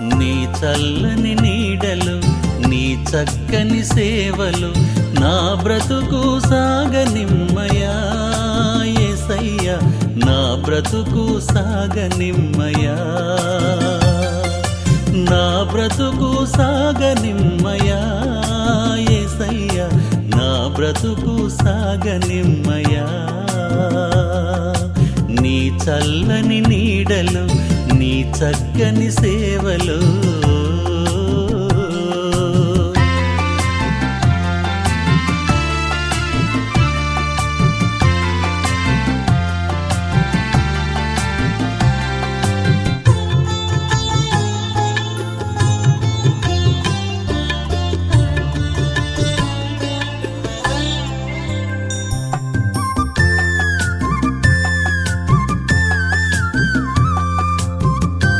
నీ చల్లని నీడలు నీ చక్కని సేవలు నా బ్రతుకు సాగనిమ్మయా యేసయ్యా నా బ్రతుకు సాగనిమ్మయా. నా బ్రతుకు సాగనిమ్మయా యేసయ్యా నా బ్రతుకు సాగనిమ్మయా. నీ చల్లని నీడలు నీ చక్కని సేవలు